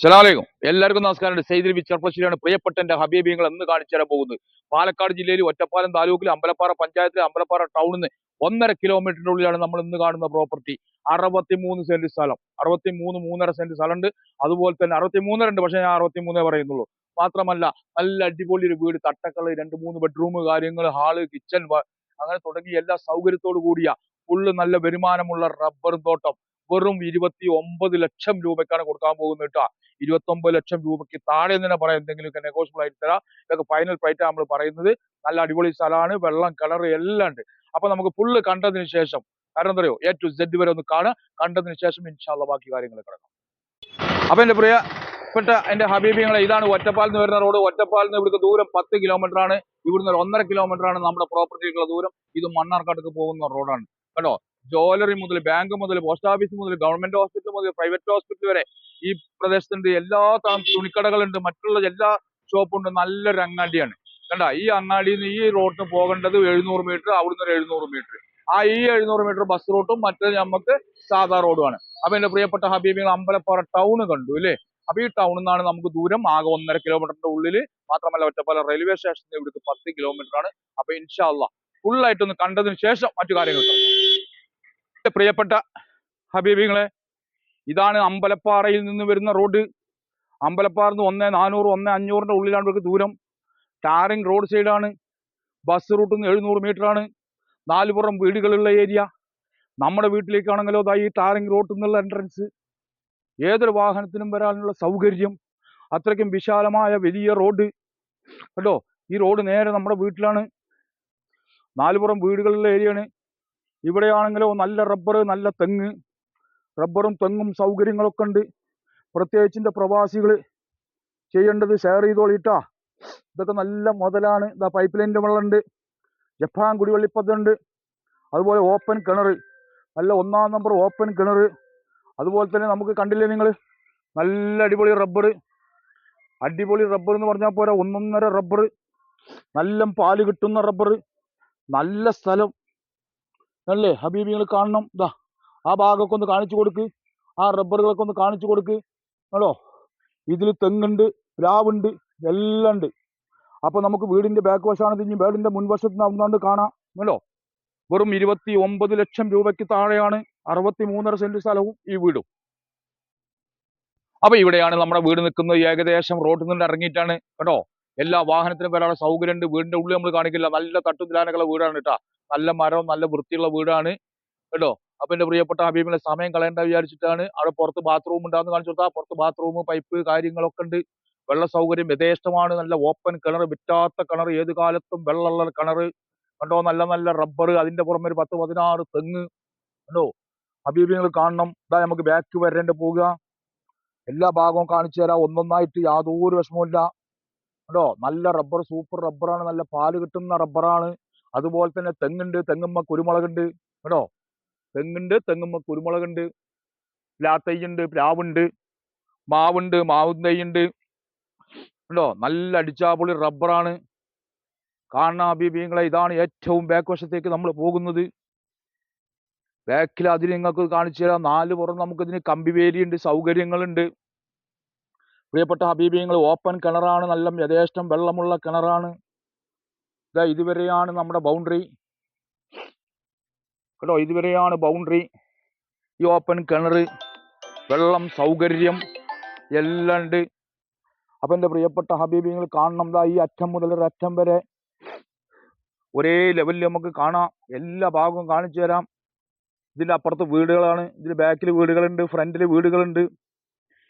സലാമലൈക്കും എല്ലാവർക്കും നമസ്കാരം. സെയ്തിൽ വിച്ചർപ്പശ്ശേരിയാണ് പ്രിയപ്പെട്ട എന്റെ ഹബീബിങ്ങൾ എന്ന് കാണിച്ചു തരാൻ പോകുന്നത്. പാലക്കാട് ജില്ലയിൽ ഒറ്റപ്പാലം താലൂക്കിൽ അമ്പലപ്പാറ പഞ്ചായത്തിലെ അമ്പലപ്പാറ ടൗണിൽ നിന്ന് ഒന്നര കിലോമീറ്ററിന്റെ ഉള്ളിലാണ് നമ്മൾ ഇന്ന് കാണുന്ന പ്രോപ്പർട്ടി അറുപത്തിമൂന്ന് സെന്റ് സ്ഥലം. അറുപത്തിമൂന്ന് മൂന്നര സെന്റ് സ്ഥലമുണ്ട്. അതുപോലെ തന്നെ അറുപത്തിമൂന്നര ഉണ്ട്. പക്ഷേ ഞാൻ അറുപത്തിമൂന്നേ പറയുന്നുള്ളൂ. മാത്രമല്ല നല്ല അടിപൊളി ഒരു വീട് തട്ടക്കൾ രണ്ട് മൂന്ന് ബെഡ്റൂം കാര്യങ്ങൾ ഹാൾ കിച്ചൺ അങ്ങനെ തുടങ്ങി എല്ലാ സൗകര്യത്തോടു കൂടിയ ഫുള്ള് നല്ല വരുമാനമുള്ള റബ്ബർ തോട്ടം. വെറും ഇരുപത്തി ഒമ്പത് ലക്ഷം രൂപയ്ക്കാണ് കൊടുക്കാൻ പോകുന്നത് കേട്ടോ. ഇരുപത്തി ഒമ്പത് ലക്ഷം രൂപയ്ക്ക് താഴെ തന്നെ പറയാം. എന്തെങ്കിലുമൊക്കെ നെഗോഷ്യബിൾ ആയിട്ട് തരാം. ഇതൊക്കെ ഫൈനൽ പ്രൈറ്റ് നമ്മൾ പറയുന്നത്. നല്ല അടിപൊളി സ്ഥലമാണ്. വെള്ളം കളർ എല്ലാം ഉണ്ട്. അപ്പൊ നമുക്ക് ഫുള്ള് കണ്ടതിന് ശേഷം കാരണം എന്താ പറയുക എ ടു സെഡ് വരെ ഒന്ന് കാണുക. കണ്ടതിന് ശേഷം ഇൻഷാല്ല ബാക്കി കാര്യങ്ങൾ കിടക്കാം. അപ്പൊ എന്റെ പ്രിയപ്പെട്ട എന്റെ ഹബീബിങ്ങളെ ഇതാണ് ഒറ്റപ്പാലിൽ നിന്ന് വരുന്ന റോഡ്. ഒറ്റപ്പാലിൽ നിന്ന് ഇവിടുത്തെ ദൂരം പത്ത് കിലോമീറ്റർ ആണ്. ഇവിടുന്ന് ഒരു ഒന്നര കിലോമീറ്റർ ആണ് നമ്മുടെ പ്രോപ്പർട്ടിക്കുള്ള ദൂരം. ഇത് മണ്ണാർക്കാട്ടേക്ക് പോകുന്ന റോഡാണ് കേട്ടോ? ജോലറി മുതൽ ബാങ്ക് മുതൽ പോസ്റ്റ് ഓഫീസ് മുതൽ ഗവൺമെന്റ് ഹോസ്പിറ്റൽ മുതൽ പ്രൈവറ്റ് ഹോസ്പിറ്റൽ വരെ ഈ പ്രദേശത്തിന്റെ എല്ലാ തുണിക്കടകളുണ്ട്. മറ്റുള്ള എല്ലാ ഷോപ്പുണ്ട് നല്ലൊരു അങ്ങാടിയാണ്. കണ്ട? ഈ അങ്ങാടിയിൽ നിന്ന് ഈ റോഡിന് പോകേണ്ടത് എഴുന്നൂറ് മീറ്റർ അവിടുന്ന് ഒരു എഴുന്നൂറ് മീറ്റർ ആ ഈ എഴുന്നൂറ് മീറ്റർ ബസ് റൂട്ടും മറ്റേ നമുക്ക് സാധാ റോഡുമാണ് അപ്പൊ എന്റെ പ്രിയപ്പെട്ട ഹബീബികൾ അമ്പലപ്പാറ ടൗൺ കണ്ടു അല്ലേ അപ്പൊ ഈ ടൗണിൽ നിന്നാണ് നമുക്ക് ദൂരം ആകെ ഒന്നര കിലോമീറ്ററിന്റെ ഉള്ളിൽ മാത്രമല്ല ഒറ്റപ്പാല റെയിൽവേ സ്റ്റേഷനിൽ ഇവിടുത്തെ പത്ത് കിലോമീറ്റർ ആണ്. അപ്പൊ ഇൻഷാല്ല ഫുൾ ആയിട്ടൊന്ന് കണ്ടതിന് ശേഷം മറ്റു കാര്യങ്ങൾ പ്രിയപ്പെട്ട ഹബീബിങ്ങളെ ഇതാണ് അമ്പലപ്പാറയിൽ നിന്ന് വരുന്ന റോഡ്. അമ്പലപ്പാറ ഒന്ന് നാനൂറ് ഒന്ന് അഞ്ഞൂറിന്റെ ഉള്ളിലാണ് ഇവർക്ക് ദൂരം. ടാറിങ് റോഡ് സൈഡാണ്. ബസ് റൂട്ടിൽ നിന്ന് എഴുന്നൂറ് ആണ് നാലുപുറം വീടുകളുള്ള ഏരിയ. നമ്മുടെ വീട്ടിലേക്കാണെങ്കിലോ ദാ ഈ ടാറിങ് റോഡിൽ നിന്നുള്ള എൻട്രൻസ്. ഏതൊരു വാഹനത്തിനും വരാനുള്ള സൗകര്യം. അത്രയ്ക്കും വിശാലമായ വലിയ റോഡ്. കേട്ടോ ഈ റോഡ് നേരെ നമ്മുടെ വീട്ടിലാണ്. നാലുപുറം വീടുകളുള്ള ഏരിയയാണ്. ഇവിടെയാണെങ്കിലോ നല്ല റബ്ബർ നല്ല തെങ്ങ്. റബ്ബറും തെങ്ങും സൗകര്യങ്ങളൊക്കെ ഉണ്ട്. പ്രത്യേകിച്ചിന്റെ പ്രവാസികൾ ചെയ്യേണ്ടത് ഷെയർ ചെയ്തോളിട്ടാ. ഇതൊക്കെ നല്ല മുതലാണ്. ഇതാ പൈപ്പ് ലൈനിന്റെ വെള്ളമുണ്ട് ജപ്പാൻ കുടിവെള്ളിപ്പതുണ്ട് അതുപോലെ ഓപ്പൺ കിണർ. നല്ല ഒന്നാം നമ്പർ ഓപ്പൺ കിണർ. അതുപോലെ തന്നെ നമുക്ക് കണ്ടില്ലേ നിങ്ങൾ നല്ല അടിപൊളി റബ്ബർ അടിപൊളി റബ്ബർ എന്ന് പറഞ്ഞാൽ പോരാ ഒന്നൊന്നര റബ്ബർ നല്ല പാൽ കിട്ടുന്ന റബ്ബർ നല്ല സ്ഥലം. അല്ലേ? ഹബീബിങ്ങൾ കാണണം. ഇതാ ആ ഭാഗമൊക്കെ ഒന്ന് കാണിച്ചു കൊടുക്ക്. ആ റബ്ബറുകളൊക്കെ ഒന്ന് കാണിച്ചു കൊടുക്ക്. കേട്ടോ ഇതിൽ തെങ്ങുണ്ട് പ്ലാവുണ്ട് എല്ലാം ഉണ്ട്. അപ്പോൾ നമുക്ക് വീടിന്റെ ബാക്ക് വശമാണ് ഇനി വീടിന്റെ മുൻവശത്ത് നിന്നാണ്ട് കാണാം. കേട്ടോ വെറും ഇരുപത്തി ഒമ്പത് ലക്ഷം രൂപയ്ക്ക് താഴെയാണ് അറുപത്തി മൂന്നര സെന്റ് സ്ഥലവും ഈ വീടും. അപ്പൊ ഇവിടെയാണ് നമ്മുടെ വീട് നിൽക്കുന്നത്. ഏകദേശം റോഡിൽ നിന്ന് ഇറങ്ങിയിട്ടാണ്. കേട്ടോ എല്ലാ വാഹനത്തിനും വരാനുള്ള സൗകര്യം ഉണ്ട് വീടിന്റെ ഉള്ളിൽ നമ്മൾ കാണിക്കില്ല. നല്ല തട്ടുതിലാനകളുള്ള വീടാണ് കേട്ടോ. നല്ല മരവും നല്ല വൃത്തിയുള്ള വീടാണ് കേട്ടോ. അപ്പൊ എന്റെ പ്രിയപ്പെട്ട ഹബീബിനെ സമയം കളയേണ്ട വിചാരിച്ചിട്ടാണ് അവിടെ പുറത്ത് ബാത്റൂം ഉണ്ടാകുന്ന കാണിച്ചു കൊടുത്താൽ പുറത്ത് ബാത്റൂം പൈപ്പ് കാര്യങ്ങളൊക്കെ ഉണ്ട്. വെള്ള സൗകര്യം യഥേഷ്ടമാണ്. നല്ല ഓപ്പൺ കിണർ വിറ്റാത്ത കിണർ ഏത് കാലത്തും വെള്ളമുള്ള കിണർ കണ്ടോ? നല്ല നല്ല റബ്ബർ അതിന്റെ പുറമെ ഒരു പത്ത് പതിനാറ് തെങ്ങ്. കണ്ടോ? ഹബീബിങ്ങൾ കാണണം. ഇതാ നമുക്ക് ബാക്ക് വരേണ്ട പോവുക. എല്ലാ ഭാഗവും കാണിച്ചു തരാം. ഒന്നൊന്നായിട്ട് യാതൊരു വിഷമവുമില്ല. കേട്ടോ നല്ല റബ്ബർ സൂപ്പർ റബ്ബറാണ്. നല്ല പാൽ കിട്ടുന്ന റബ്ബറാണ്. അതുപോലെ തന്നെ തെങ്ങുണ്ട് തെങ്ങുമ്മ കുരുമുളകുണ്ട്. കേട്ടോ? തെങ്ങുണ്ട് തെങ്ങുമ്മ കുരുമുളകുണ്ട്. പ്ലാത്തയ്യുണ്ട് പ്ലാവുണ്ട്. മാവുണ്ട് മാവും തൈയുണ്ട്. കേട്ടോ? നല്ല അടിച്ചാപൊളി റബ്ബറാണ്. കാണാ അഭിപ്രായങ്ങളെ ഇതാണ് ഏറ്റവും ബാക്ക് വശത്തേക്ക് നമ്മൾ പോകുന്നത്. ബാക്കിൽ അതിന് നിങ്ങൾക്ക് കാണിച്ചു തരാം. നാല് പുറം നമുക്കിതിന് കമ്പിവേലിയുണ്ട് സൗകര്യങ്ങളുണ്ട്. പ്രിയപ്പെട്ട ഹബീബിയങ്ങൾ ഓപ്പൺ കിണറാണ് നല്ല യഥേഷ്ടം വെള്ളമുള്ള കിണറാണ്. ഇതാ ഇതുവരെയാണ് നമ്മുടെ ബൗണ്ടറി കേട്ടോ ഇതുവരെയാണ് ബൗണ്ടറി ഈ ഓപ്പൺ കിണർ വെള്ളം സൗകര്യം എല്ലാം ഉണ്ട്. അപ്പം എന്റെ പ്രിയപ്പെട്ട ഹബീബിങ്ങൾ കാണണം. ദാ ഈ അറ്റം മുതൽ ഒരു അറ്റം വരെ ഒരേ ലെവലിൽ നമുക്ക് കാണാം. എല്ലാ ഭാഗവും കാണിച്ചു തരാം. ഇതിന്റെ അപ്പുറത്ത് വീടുകളാണ്. ഇതിന്റെ ബാക്കിൽ വീടുകളുണ്ട് ഫ്രണ്ടിൽ വീടുകളുണ്ട്.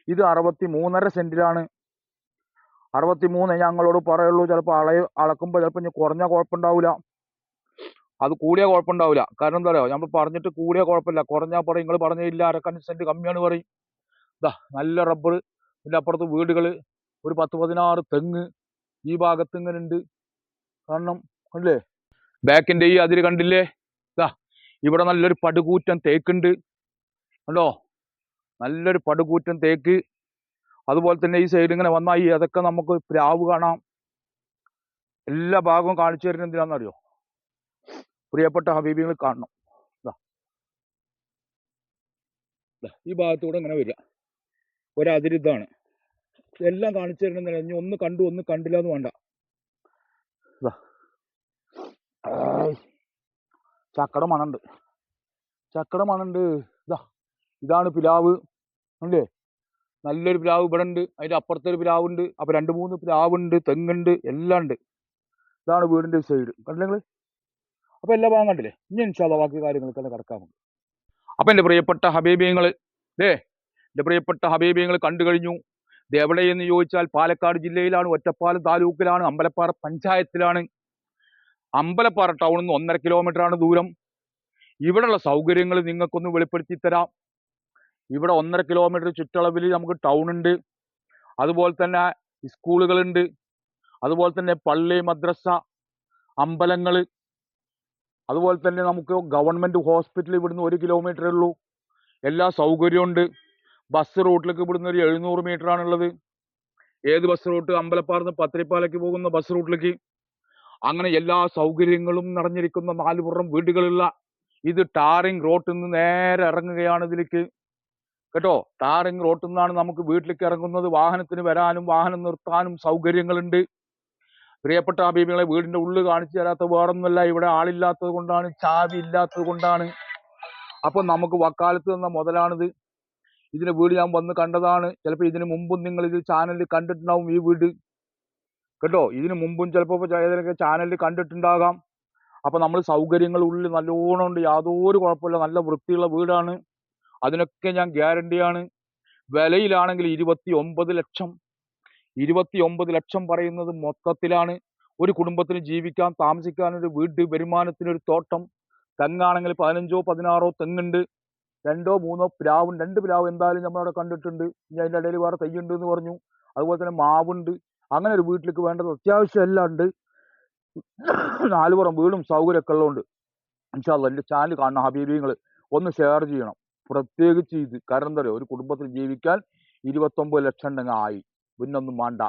ഇത് അറുപത്തി മൂന്നര സെന്റിലാണ്. അറുപത്തി മൂന്ന് ഞങ്ങളോട് പറയുള്ളൂ ചിലപ്പോൾ അളയ അളക്കുമ്പോൾ ചിലപ്പോൾ ഇനി കുറഞ്ഞ കുഴപ്പമുണ്ടാവില്ല അത് കൂടിയ കുഴപ്പമുണ്ടാവില്ല കാരണം എന്താ പറയുക നമ്മൾ പറഞ്ഞിട്ട് കൂടിയ കുഴപ്പമില്ല. കുറഞ്ഞാൽ പറയും നിങ്ങൾ പറഞ്ഞില്ല അരക്കഞ്ച് സെന്റ് കമ്മിയാണ് പറയും. ഇതാ നല്ല റബ്ബർ പിന്നെ അപ്പുറത്ത് വീടുകൾ ഒരു പത്ത് പതിനാറ് തെങ്ങ് ഈ ഭാഗത്ത് ഇങ്ങനെ ഉണ്ട് കാരണം അല്ലേ ബാക്കിന്റെ ഈ അതിര് കണ്ടില്ലേ? ഇതാ ഇവിടെ നല്ലൊരു പടുകൂറ്റൻ തേക്കുണ്ട്. കണ്ടോ? നല്ലൊരു പടുകൂറ്റൻ തേക്ക്. അതുപോലെ തന്നെ ഈ സൈഡ് ഇങ്ങനെ വന്നാൽ ഈ അതൊക്കെ നമുക്ക് പ്രാവ് കാണാം. എല്ലാ ഭാഗവും കാണിച്ചു തരുന്നത് എന്തിനാണെന്നറിയോ? പ്രിയപ്പെട്ട ഹബീബികൾ കാണണം. ഈ ഭാഗത്തൂടെ ഇങ്ങനെ വരിക. ഒരതിരിതാണ്. എല്ലാം കാണിച്ചു തരുന്ന ഇനി ഒന്ന് കണ്ടു ഒന്ന് കണ്ടില്ല എന്ന് വേണ്ട. ചക്കട മണുണ്ട് ചക്കട മണുണ്ട് ഇതാ ഇതാണ് പിലാവ്. അല്ലേ നല്ലൊരു പ്ലാവ് ഇവിടെ ഉണ്ട് അതിന്റെ അപ്പുറത്തെ ഒരു പ്ലാവ് ഉണ്ട് അപ്പൊ രണ്ട് മൂന്ന് പ്ലാവുണ്ട് തെങ്ങുണ്ട് എല്ലാം ഉണ്ട്. ഇതാണ് വീടിന്റെ സൈഡ് കണ്ടില്ലേ അപ്പോൾ അപ്പൊ എല്ലാം വാങ്ങണ്ടല്ലേ ഇനി ഇൻഷാല്ല ബാക്കി കാര്യങ്ങൾക്കെല്ലാം കിടക്കാൻ നമുക്ക് അപ്പൊ എന്റെ പ്രിയപ്പെട്ട ഹബീബിയങ്ങൾ ദേ എന്റെ പ്രിയപ്പെട്ട ഹബീബിയങ്ങൾ കണ്ടു കഴിഞ്ഞു. ഇത് എവിടെയെന്ന് ചോദിച്ചാൽ പാലക്കാട് ജില്ലയിലാണ് ഒറ്റപ്പാലം താലൂക്കിലാണ് അമ്പലപ്പാറ പഞ്ചായത്തിലാണ്. അമ്പലപ്പാറ ടൗണിൽ നിന്ന് ഒന്നര ആണ് ദൂരം. ഇവിടെയുള്ള സൗകര്യങ്ങൾ നിങ്ങൾക്കൊന്ന് വെളിപ്പെടുത്തി തരാം. ഇവിടെ ഒന്നര കിലോമീറ്റർ ചുറ്റളവിൽ നമുക്ക് ടൗൺ ഉണ്ട്. അതുപോലെ തന്നെ സ്കൂളുകളുണ്ട് അതുപോലെ തന്നെ പള്ളി മദ്രസ അമ്പലങ്ങൾ അതുപോലെ തന്നെ നമുക്ക് ഗവൺമെന്റ് ഹോസ്പിറ്റൽ ഇവിടുന്ന് ഒരു കിലോമീറ്റർ ഉള്ളൂ. എല്ലാ സൗകര്യമുണ്ട് ബസ് റൂട്ടിലേക്ക് ഇവിടുന്ന് ഒരു എഴുന്നൂറ് മീറ്റർ ആണുള്ളത്. ഏത് ബസ് റൂട്ട് അമ്പലപ്പാറന്ന് പത്തിരിപ്പാലയ്ക്ക് പോകുന്ന ബസ് റൂട്ടിലേക്ക് അങ്ങനെ എല്ലാ സൗകര്യങ്ങളും നിറഞ്ഞിരിക്കുന്ന നാലുപുറം വീടുകളുള്ള ഇത് ടാറിംഗ് റോട്ടിൽ നിന്ന് നേരെ ഇറങ്ങുകയാണ് ഇതിലേക്ക്. കേട്ടോ ടാറിങ് റോട്ടിൽ നിന്നാണ് നമുക്ക് വീട്ടിലേക്ക് ഇറങ്ങുന്നത്. വാഹനത്തിന് വരാനും വാഹനം നിർത്താനും സൗകര്യങ്ങളുണ്ട്. പ്രിയപ്പെട്ട ഹബീബികളെ വീടിന്റെ ഉള്ളിൽ കാണിച്ചു തരാത്ത വേറൊന്നുമല്ല. ഇവിടെ ആളില്ലാത്തത് കൊണ്ടാണ് ചാവി ഇല്ലാത്തത് കൊണ്ടാണ്. അപ്പൊ നമുക്ക് വക്കാലത്ത് തന്ന മുതലാണിത്. ഇതിന് വീട് ഞാൻ വന്ന് കണ്ടതാണ്. ചിലപ്പോൾ ഇതിന് മുമ്പും നിങ്ങൾ ഇത് ചാനലിൽ കണ്ടിട്ടുണ്ടാവും ഈ വീട്. കേട്ടോ ഇതിന് മുമ്പും ചിലപ്പോൾ ഏതെങ്കിലും ചാനലിൽ കണ്ടിട്ടുണ്ടാകാം. അപ്പൊ നമ്മൾ സൗകര്യങ്ങൾ ഉള്ളിൽ നല്ലോണം ഉണ്ട്. യാതൊരു കുഴപ്പമില്ല. നല്ല വൃത്തിയുള്ള വീടാണ്. അതിനൊക്കെ ഞാൻ ഗ്യാരണ്ടിയാണ്. വിലയിലാണെങ്കിൽ ഇരുപത്തി ഒമ്പത് ലക്ഷം. ഇരുപത്തി ഒമ്പത് ലക്ഷം പറയുന്നത് മൊത്തത്തിലാണ്. ഒരു കുടുംബത്തിന് ജീവിക്കാൻ താമസിക്കാൻ ഒരു വീട് വരുമാനത്തിന് ഒരു തോട്ടം. തെങ്ങാണെങ്കിൽ പതിനഞ്ചോ പതിനാറോ തെങ്ങുണ്ട്. രണ്ടോ മൂന്നോ പ്ലാവും രണ്ട് പ്ലാവ് എന്തായാലും നമ്മളവിടെ കണ്ടിട്ടുണ്ട്. ഇനി അതിന്റെ ഇടയിൽ വേറെ തയ്യുണ്ട് എന്ന് പറഞ്ഞു. അതുപോലെ തന്നെ മാവുണ്ട്. അങ്ങനെ ഒരു വീട്ടിലേക്ക് വേണ്ടത് അത്യാവശ്യം എല്ലാം ഉണ്ട്. നാലുപുറം വീടും സൗകര്യമൊക്കെ ഉള്ളതുകൊണ്ട്. ഇൻഷാല്ല എന്റെ ചാനൽ കാണുന്ന ഹബീബിങ്ങൾ ഒന്ന് ഷെയർ ചെയ്യണം. പ്രത്യേകിച്ച് ഇത് കാരണം എന്താ പറയുക ഒരു കുടുംബത്തിൽ ജീവിക്കാൻ ഇരുപത്തൊമ്പത് ലക്ഷം ഉണ്ടെങ്കിൽ ആയി. പിന്നൊന്നും വേണ്ട.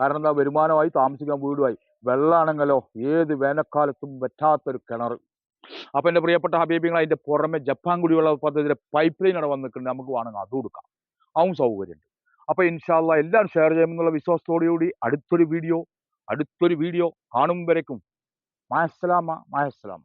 കാരണം എന്താ? വരുമാനമായി താമസിക്കാൻ വീടുമായി. വെള്ളമാണെങ്കിലോ ഏത് വേനൽക്കാലത്തും പറ്റാത്തൊരു കിണർ അപ്പൊ എന്റെ പ്രിയപ്പെട്ട ഹബീബിങ്ങൾ അതിന്റെ പുറമെ ജപ്പാൻ കുടിവെള്ള പദ്ധതിയുടെ പൈപ്പ് ലൈൻ അവിടെ വന്നിട്ടുണ്ട്. നമുക്ക് വേണമെങ്കിൽ അതും എടുക്കാം. അതും സൗകര്യമുണ്ട്. അപ്പൊ ഇൻഷാല്ല എല്ലാം ഷെയർ ചെയ്യുമെന്നുള്ള വിശ്വാസത്തോടുകൂടി അടുത്തൊരു വീഡിയോ അടുത്തൊരു വീഡിയോ കാണും വരയ്ക്കും മായസ്സലാമ മായസ്സലാമ